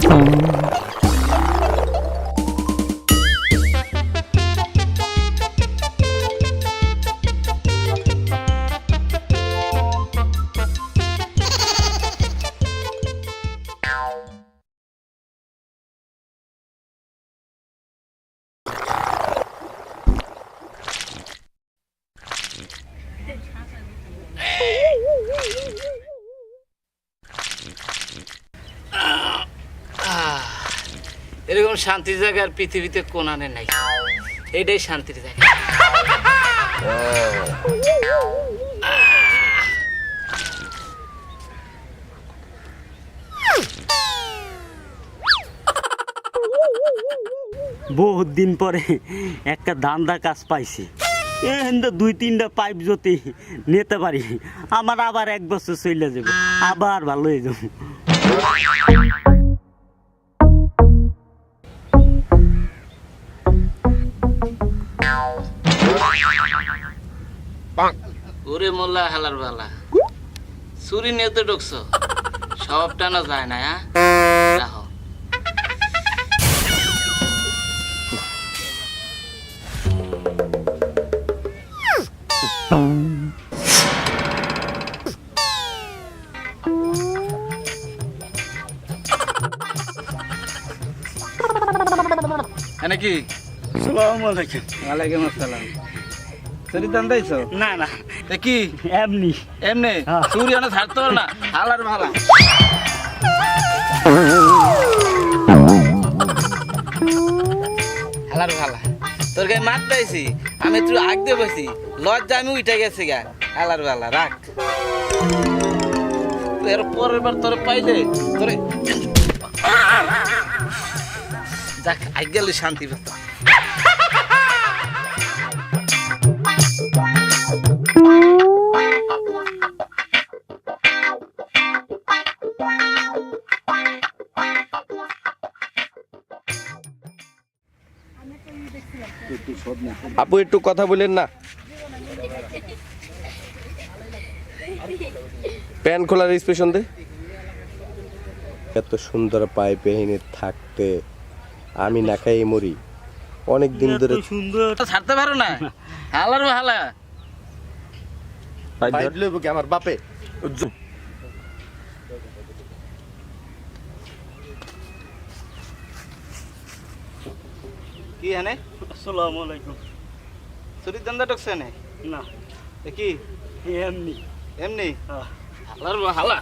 从 এরকম শান্তির জায়গা আর পৃথিবীতে কোনানে নাই। এটাই শান্তির জায়গা। বহুত দিন পরে একটা দান্দা কাজ পাইছি। এখানটা দুই তিনটা পাইপ যদি নিতে পারি, আমার আবার এক বছর চলে যাব আবার ভালো হয়ে যাব ওরে মোল্লা হালার বালা। চুরি নিয়ে তো ঢুকছ। সব টানা যায় না হ্যাঁ? রাখো কি? সালাম আলাইকুম। ওয়ালাইকুম আসসালাম। না না। এ কি? এমনি। এমনি? হ্যাঁ। চুরি ছাড়তে পারো না? হালার হালার তোর গায়ে মাত পাইছি আমি একটু আগ দিয়ে বসি। লজ্জা আমি উঠে গেছি গা। হালার ভালা রাখ। তুই এর পরের বার তোরে পাইলে তোরে যাক আগে শান্তি পেতাম। আপু একটু কথা বলেন না। প্যান খোলার স্পেশন দে। এত সুন্দর পাইপ এহিনে থাকতে আমি না খাই মরি। অনেক দিন ধরে সুন্দর ছাড়তে পারো না। হালার ভালা পাইপ লইব কি আমার বাপে? কি এনে? আসসালামু আলাইকুম। চুরির দান্দা ঢুকছে নে? কি? এমনি। এমনি? হ্যাঁ। হালার হালা।